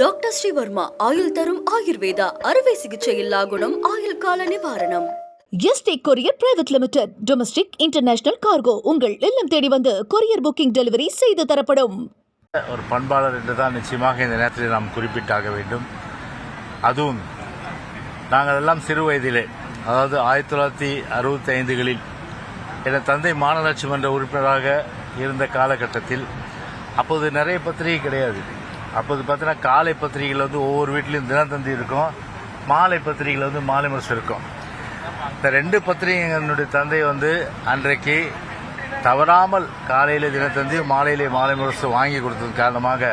Doctor Sreevarma ஆயுள் தரும் ஆயுர்வேதா அறுவை சிகிச்சையில்லா குணம் ஆயுள் கால நிவாரணம். S T courier private limited domestic international cargo உங்கள் இல்லம் தேடி வந்து கொரியர் புக்கிங் டெலிவரி செய்து தரப்படும். ஒரு பண்பாளர் என்று தான் நிச்சயமாக இந்த நேரத்தில் நாம் குறிப்பிட்டாக வேண்டும். அதுவும் நாங்கள் எல்லாம் சிறு வயதிலே அதாவது ஆயிரத்தி தொள்ளாயிரத்தி அறுபத்தி ஐந்துகளில் என் தந்தை மாநகராட்சி மன்ற உறுப்பினராக இருந்த காலகட்டத்தில் அப்போது நிறைய பத்திரிகை கிடையாது. அப்போது பார்த்தீங்கன்னா காலை பத்திரிகையில் வந்து ஒவ்வொரு வீட்லேயும் தினத்தந்தி இருக்கும். மாலை பத்திரிகையில் வந்து மாலை முரசு இருக்கும். இந்த ரெண்டு பத்திரிகைகளுடைய தந்தை வந்து அன்றைக்கு தவறாமல் காலையில் தினத்தந்தி மாலையிலே மாலை முரசு வாங்கி கொடுத்தது காரணமாக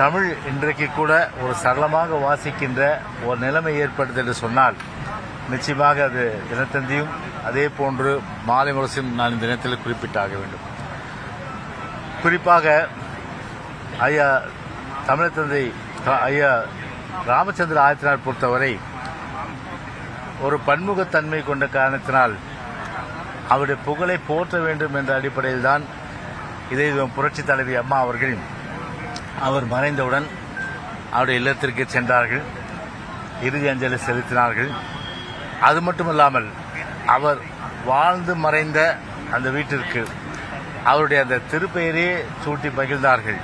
தமிழ் இன்றைக்கு கூட ஒரு சரளமாக வாசிக்கின்ற ஒரு நிலைமை ஏற்படுது என்று சொன்னால் நிச்சயமாக அது தினத்தந்தியும் அதே போன்று மாலை முரசையும் நான் இந்த தினத்தில் குறிப்பிட்டாக வேண்டும். குறிப்பாக ஐயா தமிழர் தந்தை ஐயா ராமச்சந்திர ஆயத்தினார் பொறுத்தவரை ஒரு பன்முகத்தன்மை கொண்ட காரணத்தினால் அவருடைய புகழை போற்ற வேண்டும் என்ற அடிப்படையில் தான் இதை புரட்சி தலைவி அம்மா அவர்கள் அவர் மறைந்தவுடன் அவருடைய இல்லத்திற்கு சென்றார்கள். இறுதி அஞ்சலி செலுத்தினார்கள். அது மட்டுமல்லாமல் அவர் வாழ்ந்து மறைந்த அந்த வீட்டிற்கு அவருடைய அந்த திருப்பெயரே சூட்டி மகிழ்ந்தார்கள்.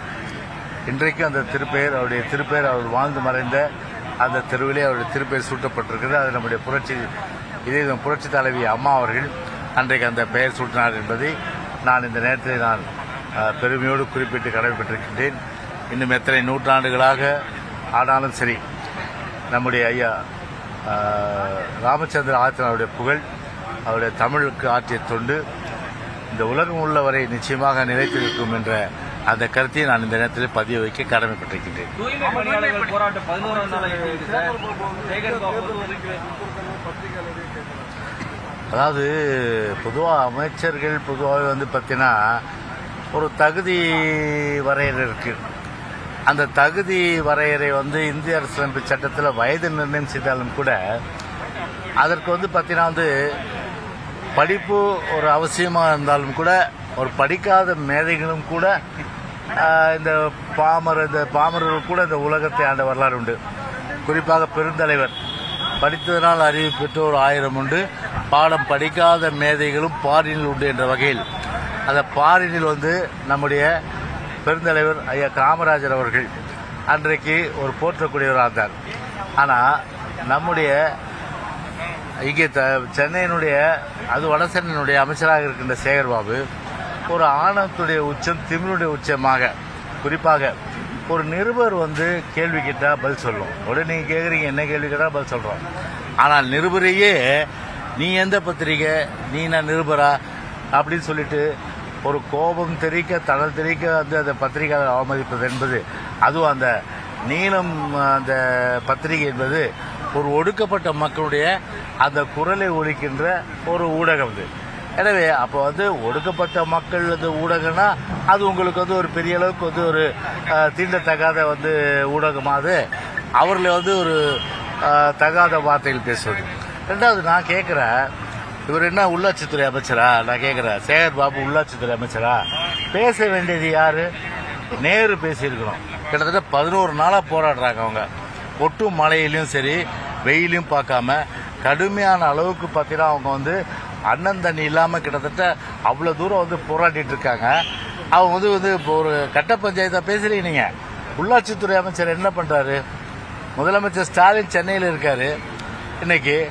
இன்றைக்கும் அந்த திருப்பெயர் அவருடைய திருப்பெயர் அவர் வாழ்ந்து மறைந்த அந்த தெருவிலே அவருடைய திருப்பெயர் சூட்டப்பட்டிருக்கிறது. அது நம்முடைய புரட்சி இதே புரட்சி தலைவி அம்மா அவர்கள் அன்றைக்கு அந்த பெயர் சூட்டினார் என்பதை நான் இந்த நேரத்தில் நான் பெருமையோடு குறிப்பிட்டு கடமைப்பட்டிருக்கின்றேன். இன்னும் எத்தனை நூற்றாண்டுகளாக ஆனாலும் சரி நம்முடைய ஐயா ராமச்சந்திர ராமச்சந்திர அவருடைய புகழ் அவருடைய தமிழுக்கு ஆற்றிய தொண்டு இந்த உலகம் உள்ளவரை நிச்சயமாக நிலைத்திருக்கும் என்ற அந்த கருத்தை நான் இந்த நேரத்தில் பதிய வைக்க கடமைப்பட்டிருக்கின்றேன். அதாவது பொதுவாக அமைச்சர்கள் பொதுவாக வந்து பார்த்தீங்கன்னா ஒரு தகுதி வரையறை இருக்கு. அந்த தகுதி வரையறை வந்து இந்திய அரசியலமைப்பு சட்டத்தில் வயது நிர்ணயம் செய்தாலும் கூட அதற்கு வந்து பார்த்தீங்கன்னா வந்து படிப்பு ஒரு அவசியமாக இருந்தாலும் கூட ஒரு படிக்காத மேதைகளும் கூட இந்த பாமர இந்த பாமரர்கள் கூட இந்த உலகத்தை ஆண்ட வரலாறு உண்டு. குறிப்பாக பெருந்தலைவர். படித்ததனால் அறிவு பெற்றோர் ஆயிரம் உண்டு. பாடம் படிக்காத மேதைகளும் பாரினில் உண்டு என்ற வகையில். அந்த பாரினில் வந்து நம்முடைய பெருந்தலைவர் ஐயா காமராஜர் அவர்கள் அன்றைக்கு ஒரு போற்றக்கூடியவராக இருந்தார். ஆனால் நம்முடைய இங்கே த சென்னையினுடைய அது வடசென்னையினுடைய அமைச்சராக இருக்கின்ற சேகர்பாபு ஒரு ஆணவத்துடைய உச்சம் திமிருடைய உச்சமாக. குறிப்பாக ஒரு நிருபர் வந்து கேள்வி கேட்டால் பதில் சொல்லும். உடனே நீங்கள் கேட்குறீங்க என்ன கேள்வி கேட்டால் பதில் சொல்கிறோம் ஆனால் நிருபரையே நீ எந்த பத்திரிகை? நீ நான் நிருபரா? அப்படின்னு சொல்லிட்டு ஒரு கோபம் தெரிக்க தடல் தெரிக்க வந்து அந்த பத்திரிகையாளர் அவமதிப்பது என்பது அதுவும் அந்த நீளம் அந்த பத்திரிகை என்பது ஒரு ஒடுக்கப்பட்ட மக்களுடைய அந்த குரலை ஒழிக்கின்ற ஒரு ஊடகம் இது எனவே அப்போ வந்து ஒடுக்கப்பட்ட மக்கள் இந்த ஊடகம்னா அது உங்களுக்கு வந்து ஒரு பெரிய அளவுக்கு வந்து ஒரு தீண்டத்தகாத வந்து ஊடகமாக அது? அவர்களை வந்து ஒரு தகாத வார்த்தைகள் பேசுவது. ரெண்டாவது நான் கேட்குறேன் இவர் என்ன உள்ளாட்சித்துறை அமைச்சரா? நான் கேட்குறேன் சேகர் பாபு உள்ளாட்சித்துறை அமைச்சரா? பேச வேண்டியது யார்? நேரு பேசியிருக்கிறோம் கிட்டத்தட்ட பதினோரு நாளாக போராடுறாங்க அவங்க. ஒட்டும் மழையிலையும் சரி வெயிலையும் பார்க்காம கடுமையான அளவுக்கு பார்த்தீங்கன்னா அவங்க வந்து அண்ணன் தண்ணி இல்லாமல் கிட்டத்தட்ட அவ்வளோ தூரம் வந்து போராடிட்டு இருக்காங்க. அவங்க வந்து வந்து இப்போ ஒரு கட்ட பஞ்சாயத்தை பேசுகிறீங்க நீங்கள் உள்ளாட்சித்துறை அமைச்சர் என்ன பண்ணுறாரு முதலமைச்சர் ஸ்டாலின் சென்னையில் இருக்கார். இன்னைக்கு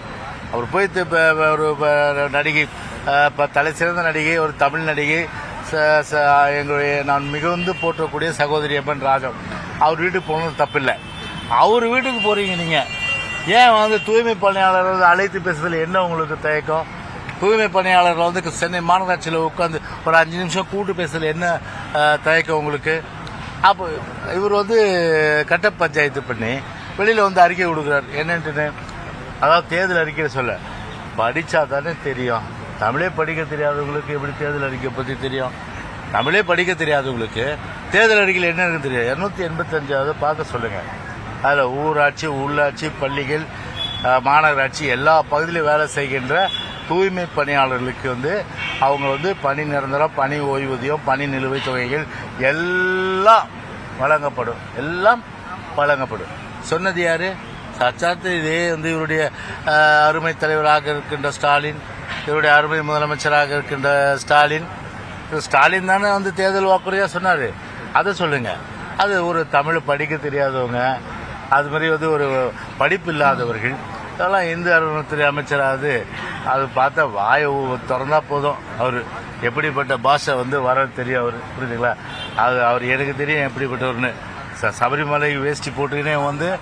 அவர் போய் இப்போ ஒரு நடிகை இப்போ தலை சிறந்த நடிகை ஒரு தமிழ் நடிகை ச- ச- எங்களுடைய நான் மிகுந்து போற்றக்கூடிய சகோதரி அம்மன் ராஜம். அவர் வீட்டுக்கு போகணும் தப்பில்லை. அவர் வீட்டுக்கு போகிறீங்க நீங்கள் ஏன் வந்து தூய்மை பணியாளர் அழைத்து பேசுறதுல என்ன உங்களுக்கு தயக்கம்? தூய்மை பணியாளர்கள் வந்து சென்னை மாநகராட்சியில் உட்காந்து ஒரு அஞ்சு நிமிஷம் கூட்டு பேசல. என்ன தயக்கம் உங்களுக்கு? அப்போ இவர் வந்து கட்ட பஞ்சாயத்து பண்ணி வெளியில் வந்து அறிக்கை கொடுக்குறாரு. என்னன்ட்டுன்னு? அதாவது தேர்தல் அறிக்கையை சொல்ல. படித்தா தானே தெரியும். தமிழே படிக்க தெரியாதவங்களுக்கு எப்படி தேர்தல் அறிக்கை பற்றி தெரியும்? தமிழே படிக்க தெரியாதவங்களுக்கு தேர்தல் அறிக்கையில் என்ன இருக்குன்னு தெரியும்? இரநூத்தி எண்பத்தஞ்சாவது பார்க்க சொல்லுங்கள் அதில் ஊராட்சி உள்ளாட்சி பள்ளிகள் மாநகராட்சி எல்லா பகுதியிலும் வேலை செய்கின்ற தூய்மை பணியாளர்களுக்கு வந்து அவங்க வந்து பணி நிரந்தரம் பணி ஓய்வூதியம் பணி நிலுவைத் தொகைகள் எல்லாம் வழங்கப்படும். எல்லாம் வழங்கப்படும். சொன்னது யாரு? சாட்சாத்து இதே வந்து இவருடைய அருமை தலைவராக இருக்கின்ற ஸ்டாலின் இவருடைய அருமை முதலமைச்சராக இருக்கின்ற ஸ்டாலின். ஸ்டாலின் தானே வந்து தேர்தல் வாக்குறுதியாக சொன்னார். அதை சொல்லுங்க. அது ஒரு தமிழ் படிக்க தெரியாதவங்க அது மாதிரி வந்து ஒரு படிப்பு இல்லாதவர்கள் இதெல்லாம் இந்து அலுவலகத்துறை அமைச்சராவது அது பார்த்தா வாயை திறந்தா போதும். அவர் எப்படிப்பட்ட பாஷை வந்து வர தெரியும் அவர். புரியுதுங்களா? அது அவர் எனக்கு தெரியும் எப்படிப்பட்டவர்னு. ச- சபரிமலை வேஷ்டி போட்டுக்கினே வந்து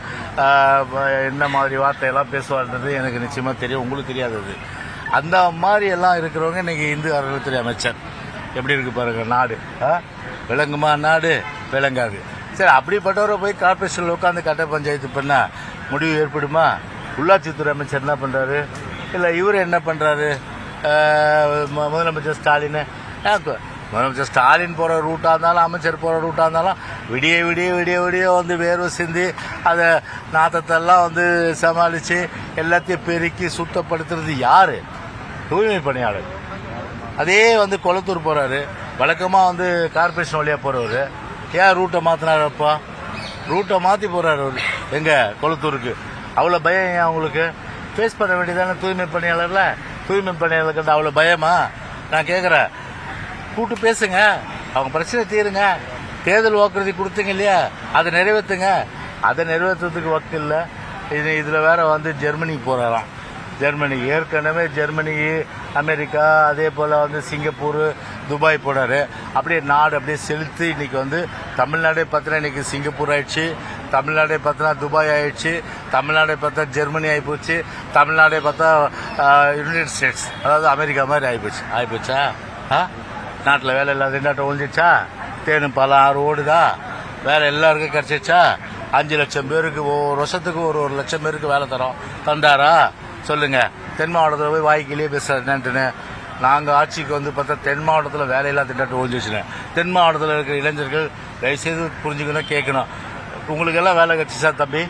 என்ன மாதிரி வார்த்தையெல்லாம் பேசுவார்ன்றது எனக்கு நிச்சயமாக தெரியும். உங்களுக்கு தெரியாதது அந்த மாதிரி எல்லாம் இருக்கிறவங்க இன்னைக்கு இந்து அறநிலைத்துறை அமைச்சர். எப்படி இருக்கு பாருங்க நாடு. விளங்குமா நாடு? விளங்காது சரி அப்படிப்பட்டவரை போய் கார்பரேஷனில் உட்காந்து கட்ட பஞ்சாயத்து பண்ணால் முடிவு ஏற்படுமா? உள்ளாட்சித்துறை அமைச்சர் என்ன பண்ணுறாரு இல்லை இவர் என்ன பண்ணுறாரு முதலமைச்சர் ஸ்டாலின் முதலமைச்சர் ஸ்டாலின் போகிற ரூட்டாக இருந்தாலும் அமைச்சர் போகிற ரூட்டாக இருந்தாலும் விடிய விடிய விடிய விடிய வந்து வேர்வை சிந்தி அதை நாத்தத்தெல்லாம் வந்து சமாளித்து எல்லாத்தையும் பெருக்கி சுத்தப்படுத்துறது யார்? தூய்மை பணியாளர். அதே வந்து கொளத்தூர் போகிறாரு வழக்கமாக வந்து கார்பரேஷன் வழியாக போகிறவர் ஏன் ரூட்டை மாற்றினாரப்பா ரூட்டை மாற்றி போகிறாரு அவர். எங்கே? கொளத்தூருக்கு. அவ்வளோ பயம் ஏன் அவங்களுக்கு ஃபேஸ் பண்ண வேண்டியதானே தூய்மை பணியாளரில்? தூய்மை பணியாளர்கிட்ட அவ்வளோ பயமா? நான் கேட்குறேன் கூப்பிட்டு பேசுங்க. அவங்க பிரச்சனை தீருங்க. தேர்தல் வாக்குறுதி கொடுத்தீங்க இல்லையா? அதை நிறைவேற்றுங்க அதை நிறைவேற்றுறதுக்கு வக்கு இல்லை. இது இதில் வேற வந்து ஜெர்மனிக்கு போகிறாராம் ஜெர்மனி. ஏற்கனவே ஜெர்மனி அமெரிக்கா அதே போல் வந்து சிங்கப்பூர் துபாய் போனார். அப்படியே நாடு அப்படியே செலுத்து இன்னைக்கு வந்து தமிழ்நாடே பார்த்தா இன்னைக்கு சிங்கப்பூர் ஆயிடுச்சு தமிழ்நாடே பார்த்தா துபாய் ஆயிடுச்சு தமிழ்நாடே பார்த்தா ஜெர்மனி ஆகிப்போச்சு தமிழ்நாடே பார்த்தா யுனைடெட் ஸ்டேட்ஸ் அதாவது அமெரிக்கா மாதிரி ஆகிப்போச்சு ஆகிப்போச்சா ஆ? நாட்டில் வேலை இல்லாத நாட்டை ஒழிஞ்சிச்சா தேனும் பல ஆறு ஓடுதா? வேலை எல்லாருக்கும் கிடைச்சிச்சா அஞ்சு லட்சம் பேருக்கு ஒரு வருஷத்துக்கு ஒரு ஒரு லட்சம் பேருக்கு வேலை தரோம். தந்தாரா? சொல்லுங்க. தென் மாவட்டத்தில் போய் வாய்க்கிலேயே பேசுறேன்ட்டுன்னு நாங்கள் ஆட்சிக்கு வந்து பார்த்தா தென் மாவட்டத்தில் வேலையில்லா திண்டாட்டம் ஒழிஞ்சு வச்சுனேன் தென் மாவட்டத்தில் இருக்கிற இளைஞர்கள் தயவுசெய்து புரிஞ்சுக்கணும் கேட்கணும். உங்களுக்கெல்லாம் வேலை கட்சி சார் தம்பி?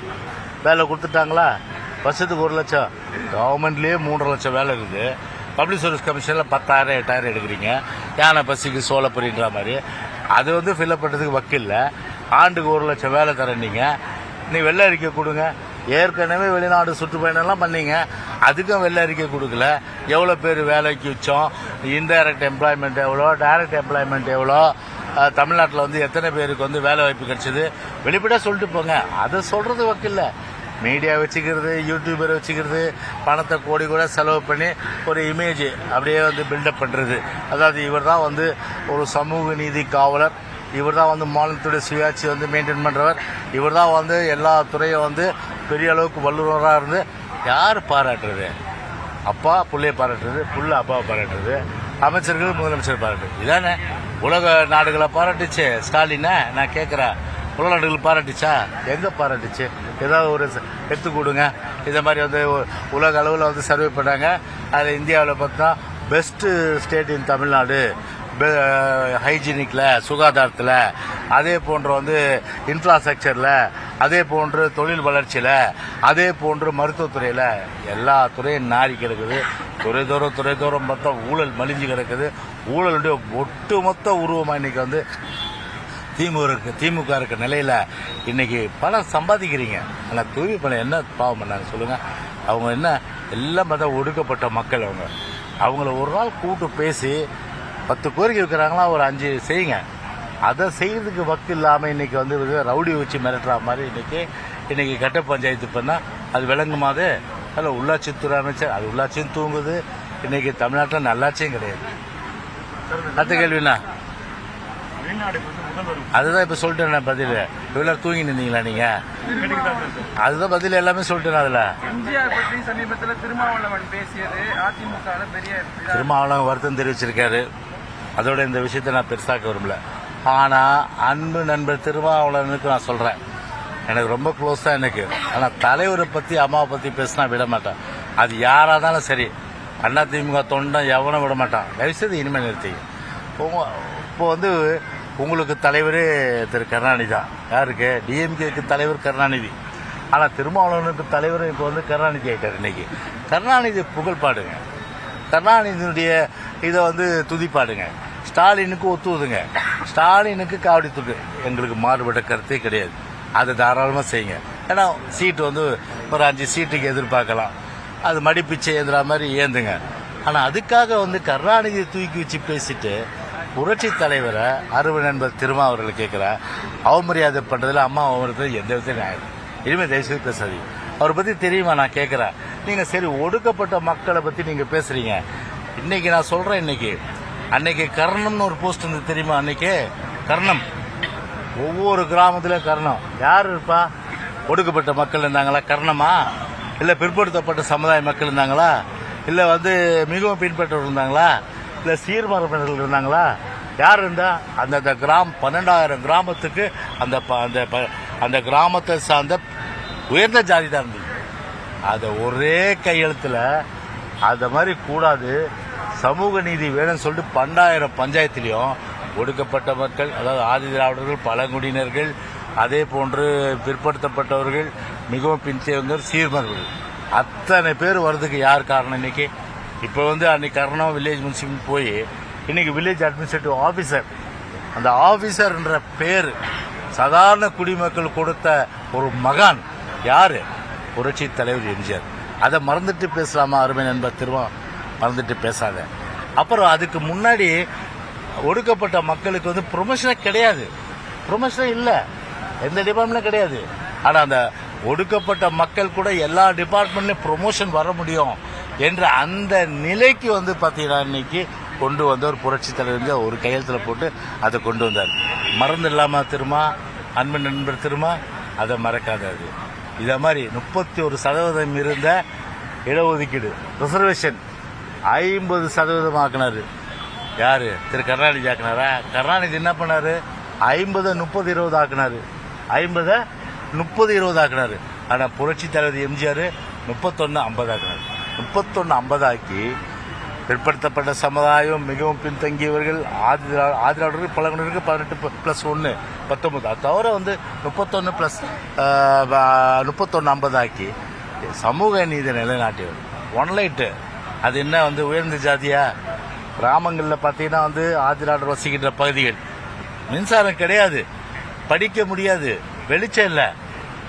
வேலை கொடுத்துட்டாங்களா? வருஷத்துக்கு ஒரு லட்சம். கவர்மெண்ட்லேயே மூன்றரை லட்சம் வேலை இருக்குது. பப்ளிக் சர்வீஸ் கமிஷனில் பத்தாயிரம் எட்டாயிரம் எடுக்கிறீங்க. யானை பசிக்கு சோளப்பொரின்ற மாதிரி. அது வந்து ஃபில்அப் பண்ணுறதுக்கு வக்கில்ல. ஆண்டுக்கு ஒரு லட்சம் வேலை தரேன்னீங்க. நீ வெள்ளை அறிக்கை கொடுங்க. ஏற்கனவே வெளிநாடு சுற்றுப்பயணம்லாம் பண்ணீங்க. அதுக்கும் வெள்ள அறிக்கை கொடுக்கல. எவ்வளோ பேர் வேலைக்கு வச்சோம் இன்டைரக்ட் எம்ப்ளாய்மெண்ட் எவ்வளோ? டைரக்ட் எம்ப்ளாய்மெண்ட் எவ்வளோ? தமிழ்நாட்டில் வந்து எத்தனை பேருக்கு வந்து வேலை வாய்ப்பு கிடைச்சிது? வெளிப்படையாக சொல்லிட்டு போங்க. அதை சொல்கிறது வக்கில்ல. மீடியா வச்சுக்கிறது யூடியூபரை வச்சுக்கிறது பணத்தை கோடி கூட செலவு பண்ணி ஒரு இமேஜ் அப்படியே வந்து பில்டப் பண்ணுறது அதாவது இவர் தான் வந்து ஒரு சமூக நீதி காவலர். இவர் தான் வந்து மாநிலத்துடைய சுயாட்சி வந்து மெயின்டைன் பண்ணுறவர் இவர் தான் வந்து எல்லா துறையும் வந்து பெரிய அளவுக்கு வல்லுநராக இருந்து யார் பாராட்டுறது? அப்பா பிள்ளையை பாராட்டுறது புள்ள அப்பாவை பாராட்டுறது அமைச்சர்கள் முதலமைச்சர் பாராட்டுறது. இதானே? உலக நாடுகளை பாராட்டுச்சு. ஸ்டாலினை நான் கேட்குறேன் உலக நாடுகள் பாராட்டுச்சா? எங்கே பாராட்டுச்சு? ஏதாவது ஒரு எடுத்து கொடுங்க. இதை மாதிரி வந்து உலக அளவில் வந்து சர்வே பண்ணாங்க. அதில் இந்தியாவில் பார்த்தா பெஸ்ட்டு ஸ்டேட் இன் தமிழ்நாடு. ஹைஜீனிக்கில் சுகாதாரத்தில் அதே போன்று வந்து இன்ஃப்ராஸ்ட்ரக்சரில் அதே போன்று தொழில் வளர்ச்சியில் அதே போன்று மருத்துவத்துறையில் எல்லா துறையும் நாரி கிடக்குது. துறை தூரம் துறை தூரம் பார்த்தா ஊழல் மலிஞ்சு கிடக்குது. ஊழலுடைய ஒட்டுமொத்த உருவமாக இன்னைக்கு வந்து திமுக இருக்கு திமுக இருக்க நிலையில் இன்றைக்கி பணம் சம்பாதிக்கிறீங்க. ஆனால் தூய்மை பணம் என்ன பாவம் பண்ணாங்க சொல்லுங்கள் அவங்க என்ன எல்லாம் பார்த்தா ஒடுக்கப்பட்ட மக்கள் அவங்க. அவங்கள ஒரு நாள் கூட்டு பேசி பத்து கோரிக்கை வைக்கிறாங்களா ஒரு அஞ்சு செய்யுங்க. அதை செய்யறதுக்கு வக்கு இல்லாமல் இன்னைக்கு வந்து ரவுடி வச்சு மிரட்டுற மாதிரி இன்னைக்கு இன்னைக்கு கட்ட பஞ்சாயத்து பண்ணா அது விளங்குமாது அதில் உள்ளாட்சித்துறை அமைச்சர் அது உள்ளாட்சியும் தூங்குது. இன்னைக்கு தமிழ்நாட்டில் நல்லாட்சியும் கிடையாது. அடுத்த கேள்விண்ணா அதுதான் இப்ப சொல்லிட்டேன் பதில். இவ்வளவு தூங்கி நின்றீங்களா நீங்க? அதுதான் பதில் எல்லாமே சொல்லிட்டேன் அதுல. திருமாவளவன் வருத்தம் தெரிவிச்சிருக்காரு. அதோட இந்த விஷயத்தை நான் பெருசாக்க விரும்பல. ஆனால் அன்பு நண்பர் திருமாவளவனுக்கு நான் சொல்கிறேன் எனக்கு ரொம்ப க்ளோஸ் தான் எனக்கு. ஆனால் தலைவரை பற்றி அம்மாவை பற்றி பேசினா விட மாட்டேன். அது யாராக இருந்தாலும் சரி. அண்ணா திமுக தொண்டன் எவனும் விட மாட்டான். தயவுசெய்து இனிமேல் நிறுத்தி. இப்போ வந்து உங்களுக்கு தலைவரே திரு கருணாநிதி தான். யாருக்கு? டிஎம்கேக்கு தலைவர் கருணாநிதி. ஆனால் திருமாவளவனுக்கு தலைவர் இப்போ வந்து கருணாநிதி ஆயிட்டார் இன்னைக்கு. கருணாநிதி புகழ் பாடுங்க. கருணாநிதியினுடைய இதை வந்து துதிப்பாடுங்க. ஸ்டாலினுக்கு ஒத்துவதுங்க. ஸ்டாலினுக்கு காவடி தூக்கு எங்களுக்கு மாறுபட்ட கருத்தே கிடையாது. அதை தாராளமாக செய்யுங்க. ஏன்னா சீட்டு வந்து ஒரு அஞ்சு சீட்டுக்கு எதிர்பார்க்கலாம். அது மடிப்பிச்சை ஏந்துற மாதிரி ஏந்துங்க. ஆனால் அதுக்காக வந்து கருணாநிதியை தூக்கி வச்சு பேசிட்டு புரட்சி தலைவரை அருவ நண்பர் திருமா கேட்குறேன் அவமரியாதை பண்ணுறதுல அம்மா அவமரியாதை எந்த விதத்தையும் நியாயம் இனிமேல் தயவுசெய்து பேசாதீங்க. அவரை பற்றி தெரியுமா நான் கேட்குறேன் நீங்கள் சரி ஒடுக்கப்பட்ட மக்களை பற்றி நீங்கள் பேசுகிறீங்க இன்னைக்கு நான் சொல்கிறேன் இன்னைக்கு. அன்னைக்கு கர்ணம்னு ஒரு போஸ்ட் இருந்தது தெரியுமா அன்னைக்கு? கர்ணம். ஒவ்வொரு கிராமத்திலும் கர்ணம். யார் இருப்பா? ஒடுக்கப்பட்ட மக்கள் இருந்தாங்களா? கர்ணமா? இல்லை பிற்படுத்தப்பட்ட சமுதாய மக்கள் இருந்தாங்களா? இல்லை வந்து மிகவும் பின்பற்றவர் இருந்தாங்களா? இல்லை சீர்மரப்பினர்கள் இருந்தாங்களா? யார் இருந்தா? அந்தந்த கிராம் பன்னெண்டாயிரம் கிராமத்துக்கு அந்த ப- அந்த ப- அந்த கிராமத்தை சார்ந்த உயர்ந்த ஜாதி தான் இருந்தது அதை ஒரே கையெழுத்தில் அந்த மாதிரி கூடாது. சமூக நீதி வேணும்னு சொல்லிட்டு பன்னெண்டாயிரம் பஞ்சாயத்துலேயும் ஒடுக்கப்பட்ட மக்கள் அதாவது ஆதி திராவிடர்கள் பழங்குடியினர்கள் அதே போன்று பிற்படுத்தப்பட்டவர்கள் மிகவும் பின்தேவங்கள் சீர்மர்கள். அத்தனை பேர் வர்றதுக்கு யார் காரணம் இன்னைக்கு? இப்போ வந்து அன்னைக்கு கர்ணம் வில்லேஜ் முனிசிபல் போய் இன்னைக்கு வில்லேஜ் அட்மினிஸ்ட்ரேட்டிவ் ஆஃபீஸர் அந்த ஆஃபீஸர்ன்ற பேர் சாதாரண குடிமக்கள் கொடுத்த ஒரு மகான் யார்? புரட்சி தலைவர் எம்ஜிஆர். அதை மறந்துட்டு பேசலாமா அருமை நண்பர் திருவான் மறந்துட்டு பேசாத. அப்புறம் அதுக்கு முன்னாடி ஒடுக்கப்பட்ட மக்களுக்கு வந்து ப்ரொமோஷனே கிடையாது. ப்ரொமோஷனே இல்லை. எந்த டிபார்ட்மெண்ட்டும் கிடையாது. ஆனால் அந்த ஒடுக்கப்பட்ட மக்கள் கூட எல்லா டிபார்ட்மெண்ட்லையும் ப்ரொமோஷன் வர முடியும் என்ற அந்த நிலைக்கு வந்து பார்த்தீங்கன்னா இன்னைக்கு கொண்டு வந்த ஒரு புரட்சி தலைவர் ஒரு கையெழுத்தில் போட்டு அதை கொண்டு வந்தார். மறந்து இல்லாமல் திருமா அன்பு நண்பர் திருமா அதை மறக்காதது இதை மாதிரி முப்பத்தி ஒரு சதவீதம் இருந்த இடஒதுக்கீடு ரிசர்வேஷன் ஐம்பது சதவீதம் யார்? திரு கருணாநிதி ஆக்கினாரா? கருணாநிதி என்ன பண்ணார்? ஐம்பதை முப்பது இருபது ஆக்கினாரு. ஐம்பதை முப்பது இருபது ஆக்கினாரு. ஆனால் புரட்சி தலைவர் எம்ஜிஆர் முப்பத்தொன்னு ஐம்பது ஆக்கினார். முப்பத்தொன்று ஐம்பது ஆக்கி பிற்படுத்தப்பட்ட சமுதாயம் மிகவும் பின்தங்கியவர்கள் ஆதி திரா- ஆதி பதினெட்டு ப்ளஸ் ஒன்று பத்தொம்பது அது தவிர வந்து முப்பத்தொன்று ப்ளஸ் முப்பத்தொன்று ஐம்பது ஆக்கி சமூக நீதி நிலைநாட்டியவர். ஒன்லைட்டு அது என்ன வந்து உயர்ந்த ஜாதியா? கிராமங்களில் பார்த்தீங்கன்னா வந்து ஆதிராடர் வசிக்கின்ற பகுதிகள். மின்சாரம் கிடையாது. படிக்க முடியாது. வெளிச்சம் இல்லை.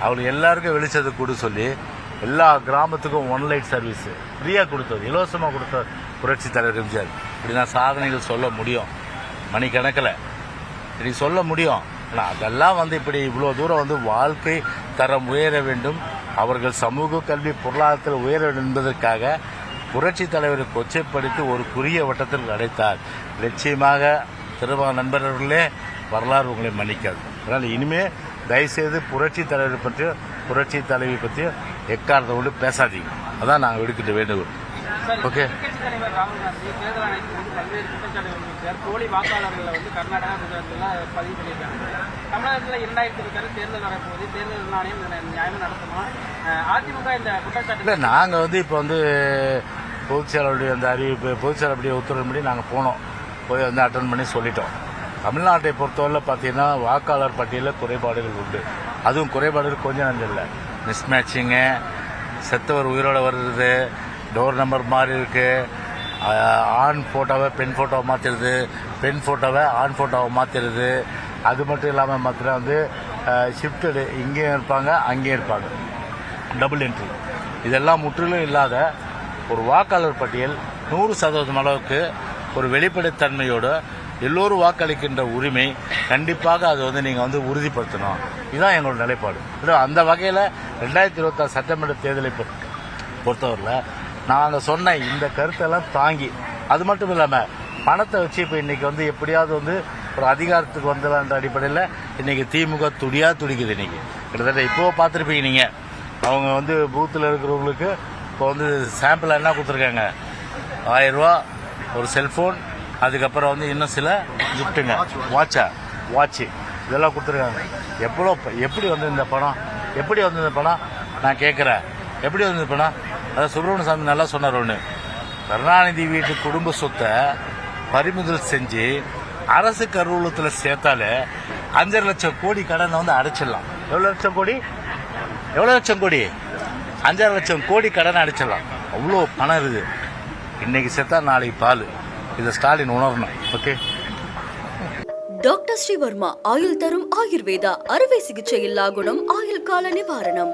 அவங்களுக்கு எல்லாருக்கும் வெளிச்சத்தை கொடு சொல்லி எல்லா கிராமத்துக்கும் ஒன் லைட் சர்வீஸ் ஃப்ரீயாக கொடுத்தது. இலவசமாக கொடுத்த புரட்சி தலைவர் எம்ஜிஆர். இப்படி நான் சாதனைகள் சொல்ல முடியும். மணிக்கணக்கில். இப்படி சொல்ல முடியும். ஆனால் அதெல்லாம் வந்து இப்படி இவ்வளோ தூரம் வந்து வாழ்க்கை தரம் உயர வேண்டும். அவர்கள் சமூக கல்வி பொருளாதாரத்தில் உயர வேண்டும் என்பதற்காக புரட்சி தலைவரை கொச்சைப்படுத்தி ஒரு குறுகிய வட்டத்தில் அடைத்தார் நிச்சயமாக திரும்ப நண்பர்களே வரலாறு உங்களை மன்னிக்காது. அதனால் இனிமே தயவுசெய்து புரட்சி தலைவரை பற்றியும் புரட்சி தலைவி பற்றியும் எக்காரத்தை கொண்டு பேசாதீங்க. அதான் நாங்கள் எடுக்கிட்ட வேண்டுகோள். ஓகே. தலைவர் ராகுல் காந்தி தேர்தல் ஆணையத்துக்கு வந்து பல்வேறு குற்றச்சாட்டுகள் முன்வைத்தார் போலி வாக்காளர்களை வந்து கர்நாடகா குஜராத்லாம் பதிவு பண்ணியிருக்காங்க. தமிழகத்தில் இரண்டாயிரத்தி இருபத்தாறு தேர்தல் வரப்போகுது. தேர்தல் ஆணையம் இதனை நியாயமா நடத்துமா? அஹ் அதிமுக இந்த குற்றச்சாட்டு இல்லை நாங்கள் வந்து இப்போ வந்து பொதுச்செயலாளருடைய அந்த அறிவிப்பு பொதுச்செயலாளருடைய உத்தரவுப்படி நாங்கள் போனோம். போய் வந்து அட்டன் பண்ணி சொல்லிட்டோம். தமிழ்நாட்டை பொறுத்தவரையில் பார்த்தீங்கன்னா வாக்காளர் பட்டியலில் குறைபாடுகள் உண்டு. அதுவும் குறைபாடுகள் கொஞ்சம் நஞ்சம் இல்லை மிஸ்மேட்சிங்கு செத்தவர் உயிரோட வர்றது டோர் நம்பர் மாறி இருக்கு. ஆண் ஃபோட்டோவை பெண் ஃபோட்டோவை மாற்றிடுது பெண் ஃபோட்டோவை ஆண் ஃபோட்டோவை மாற்றிடுது அது மட்டும் இல்லாமல் மாத்திர வந்து ஷிஃப்டடு இங்கேயும் இருப்பாங்க அங்கேயும் இருப்பாங்க. டபுள் என்ட்ரி இதெல்லாம் முற்றிலும் இல்லாத ஒரு வாக்காளர் பட்டியல் நூறு சதவீதம் அளவுக்கு ஒரு வெளிப்படைத்தன்மையோடு எல்லோரும் வாக்களிக்கின்ற உரிமை கண்டிப்பாக அது வந்து நீங்கள் வந்து உறுதிப்படுத்தணும். இதுதான் எங்களோட நிலைப்பாடு. அந்த வகையில் ரெண்டாயிரத்தி இருபத்தாறு சட்டமன்ற தேர்தலை பொறுத்தவரையில் நான் நாங்கள் சொன்னேன் இந்த கருத்தெல்லாம் தாங்கி. அது மட்டும் இல்லாமல் பணத்தை வச்சு இப்போ இன்றைக்கி வந்து எப்படியாவது வந்து ஒரு அதிகாரத்துக்கு வந்துடலான்ற அடிப்படையில் இன்றைக்கி திமுக துடியா துடிக்குது இன்னைக்கு. கிட்டத்தட்ட இப்போ பார்த்துருப்பீங்க நீங்கள் அவங்க வந்து பூத்தில் இருக்கிறவங்களுக்கு இப்போ வந்து சாம்பிள் என்ன கொடுத்துருக்காங்க? ஆயிரரூவா ஒரு செல்ஃபோன் அதுக்கப்புறம் வந்து இன்னும் சில கிஃப்ட்டுங்க வாட்சா வாட்சு இதெல்லாம் கொடுத்துருக்காங்க. எவ்வளோ எப்படி வந்து இந்த பணம்? எப்படி வந்து இந்த பணம்? நான் கேட்குறேன். எப்படி வந்து இந்த பணம்? அதான் சுப்பிரமணிய சாமி நல்லா சொன்னார் ஒன்று கருணாநிதி வீட்டு குடும்ப சொத்தை பறிமுதல் செஞ்சு அரசு கருவூலத்தில் சேர்த்தாலே அஞ்சரை லட்சம் கோடி கடனை வந்து அடைச்சிடலாம். எவ்வளோ லட்சம் கோடி? எவ்வளோ லட்சம் கோடி? அஞ்சரை லட்சம் கோடி கடனை அடைச்சிடலாம். அவ்வளோ பணம் இருக்குது. இன்னைக்கு செத்தா நாளைக்கு பால். இதை ஸ்டாலின் உணரணும். ஓகே? டாக்டர் ஸ்ரீவர்மா ஆயுள் தரும் ஆயுர்வேதா அறுவை சிகிச்சை இல்லா குணம் ஆயுள் கால நிவாரணம்.